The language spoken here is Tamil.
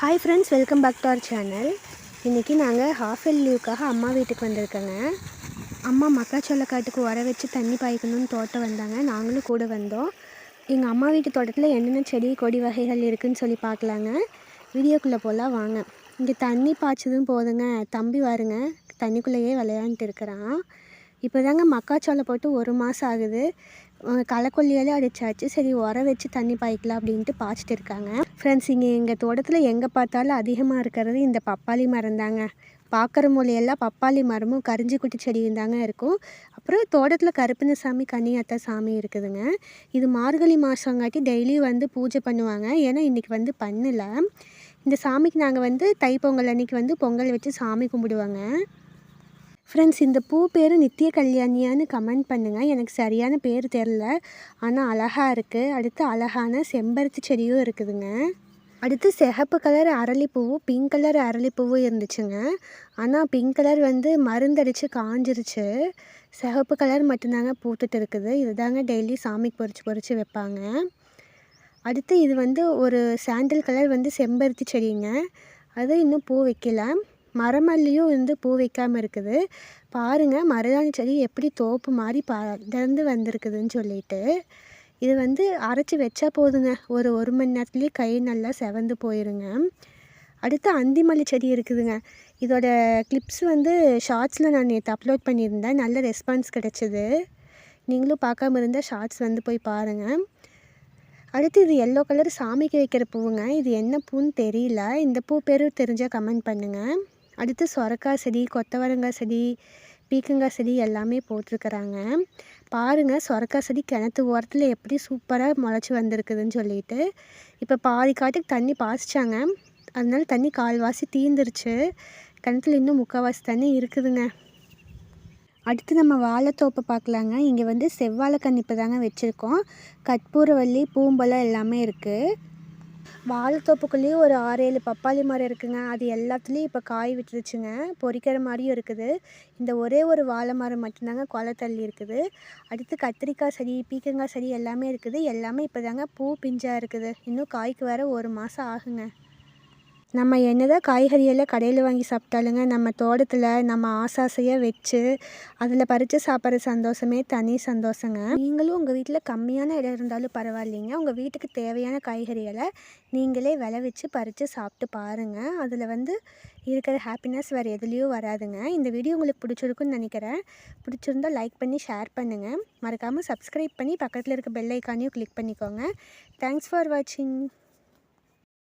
Hi friends welcome back to our channel இன்றைக்கி நாங்கள் ஹாஃப் எல் லீவுக்காக அம்மா வீட்டுக்கு வந்திருக்கோங்க. அம்மா மக்காச்சோள காட்டுக்கு உர வச்சு தண்ணி பாய்க்கணும்னு தோட்டம் வந்தாங்க. நாங்களும் கூட வந்தோம். எங்கள் அம்மா வீட்டு தோட்டத்தில் என்னென்ன செடி கொடி வகைகள் இருக்குதுன்னு சொல்லி பார்க்கலாங்க. வீடியோக்குள்ளே போகலாம் வாங்க. இங்கே தண்ணி பாய்ச்சதும் போதுங்க. தம்பி வாருங்க. தண்ணிக்குள்ளேயே விளையாண்டுட்டு இருக்கிறான். இப்போ தாங்க மக்காச்சோளம் போட்டு ஒரு மாதம் ஆகுது. களைக்கொல்லியாலே அடிச்சாச்சு சரி உர வச்சு தண்ணி பாய்க்கலாம் அப்படின்ட்டு பாய்ச்சிட்டு இருக்காங்க. ஃப்ரெண்ட்ஸ் இங்கே எங்கள் தோட்டத்தில் எங்கே பார்த்தாலும் அதிகமாக இருக்கிறது இந்த பப்பாளி மரம் தாங்க பார்க்குற மொழியெல்லாம் பப்பாளி மரமும் கரிஞ்சி குட்டி செடியும் தாங்க இருக்கும். அப்புறம் தோட்டத்தில் கருப்பண்ண சாமி கன்னியாத்தா சாமி இருக்குதுங்க. இது மார்கழி மாதங்காட்டி டெய்லியும் வந்து பூஜை பண்ணுவாங்க. ஏன்னா இன்றைக்கி வந்து பண்ணலை. இந்த சாமிக்கு நாங்கள் வந்து தைப்பொங்கல் அன்னைக்கு வந்து பொங்கல் வச்சு சாமி கும்பிடுவாங்க. ஃப்ரெண்ட்ஸ் இந்த பூ பேர் நித்திய கல்யாணியான்னு கமெண்ட் பண்ணுங்கள் எனக்கு சரியான பேர் தெரில ஆனால் அழகாக இருக்குது அடுத்து அழகான செம்பருத்தி செடியும் இருக்குதுங்க. அடுத்து சிகப்பு கலர் அரளிப்பூவும் பிங்க் கலர் அரளிப்பூவும் இருந்துச்சுங்க. ஆனால் பிங்க் கலர் வந்து மருந்தடிச்சு காஞ்சிருச்சு. சிகப்பு கலர் மட்டும்தாங்க பூத்துட்டு இருக்குது. இதுதாங்க டெய்லி சாமிக்கு பொறிச்சு பொறிச்சு வைப்பாங்க. அடுத்து இது வந்து ஒரு சாண்டல் கலர் வந்து செம்பருத்தி செடிங்க. அது இன்னும் பூ வைக்கல. மரமல்லியும் வந்து பூ வைக்காமல் இருக்குது. பாருங்கள் மருதாணி செடி எப்படி தோப்பு மாதிரி படர்ந்து வந்திருக்குதுன்னு சொல்லிட்டு. இது வந்து அரைச்சி வச்சா போதுங்க. ஒரு ஒரு மணி நேரத்துலேயே கை நல்லா செவந்து போயிருங்க. அடுத்து அந்திமல்லி செடி இருக்குதுங்க. இதோட கிளிப்ஸ் வந்து ஷார்ட்ஸில் நான் நேற்று அப்லோட் பண்ணியிருந்தேன். நல்ல ரெஸ்பான்ஸ் கிடச்சிது. நீங்களும் பார்க்காம இருந்தால் ஷார்ட்ஸ் வந்து போய் பாருங்கள் அடுத்து இது எல்லோ கலர் சாமிக்கு வைக்கிற பூவுங்க. இது என்ன பூன்னு தெரியல. இந்த பூ பேர் தெரிஞ்சால் கமெண்ட் பண்ணுங்கள் அடுத்து சொரக்காய் செடி கொத்தவரங்காய் செடி பீக்கங்காய் செடி எல்லாமே போட்டிருக்கிறாங்க. பாருங்கள் சொரக்காய் செடி கிணத்து ஓரத்தில் எப்படி சூப்பராக முளைச்சி வந்திருக்குதுன்னு சொல்லிட்டு. இப்போ பாதி காட்டுக்கு தண்ணி பாய்ச்சிட்டாங்க. அதனால தண்ணி கால்வாசி தீந்துருச்சு. கிணத்துல இன்னும் முக்கால்வாசி தண்ணி இருக்குதுங்க. அடுத்து நம்ம வாழைத்தோப்பை பார்க்கலாங்க. இங்கே வந்து செவ்வாழை கன்னிப்பு தாங்க வச்சுருக்கோம். கற்பூரவள்ளி பூம்பழம் எல்லாமே இருக்குது வாழைத்தோப்புக்குள்ளேயும் ஒரு ஆறு ஏழு பப்பாளி மரம் இருக்குங்க. அது எல்லாத்துலேயும் இப்போ காய் விட்டுருச்சுங்க. பொறிக்கிற மாதிரியும் இருக்குது. இந்த ஒரே ஒரு வாழை மரம் மட்டும்தாங்க கொலை தள்ளி இருக்குது. அடுத்து கத்திரிக்காய் செடி பீக்கங்காய் செடி எல்லாமே இருக்குது. எல்லாமே இப்போ தாங்க பூ பிஞ்சாக இருக்குது. இன்னும் காய்க்கு வர ஒரு மாதம் ஆகுங்க. நம்ம என்னதான் காய்கறியெல்லாம் கடையில் வாங்கி சாப்பிட்டாலுங்க நம்ம தோட்டத்தில் நம்ம ஆசாசையாக வச்சு அதில் பறித்து சாப்பிட்ற சந்தோஷமே தனி சந்தோஷங்க. நீங்களும் உங்கள் வீட்டில் கம்மியான இடம் இருந்தாலும் பரவாயில்லைங்க. உங்கள் வீட்டுக்கு தேவையான காய்கறிகளை நீங்களே விளைவிச்சு பறித்து சாப்பிட்டு பாருங்கள் அதில் வந்து இருக்கிற ஹாப்பினஸ் வேறு எதுலேயும் வராதுங்க. இந்த வீடியோ உங்களுக்கு பிடிச்சிருக்குன்னு நினைக்கிறேன். பிடிச்சிருந்தா லைக் பண்ணி ஷேர் பண்ணுங்கள் மறக்காமல் சப்ஸ்கிரைப் பண்ணி பக்கத்தில் இருக்க பெல் ஐக்கானையும் கிளிக் பண்ணிக்கோங்க. தேங்க்ஸ் ஃபார் வாட்சிங்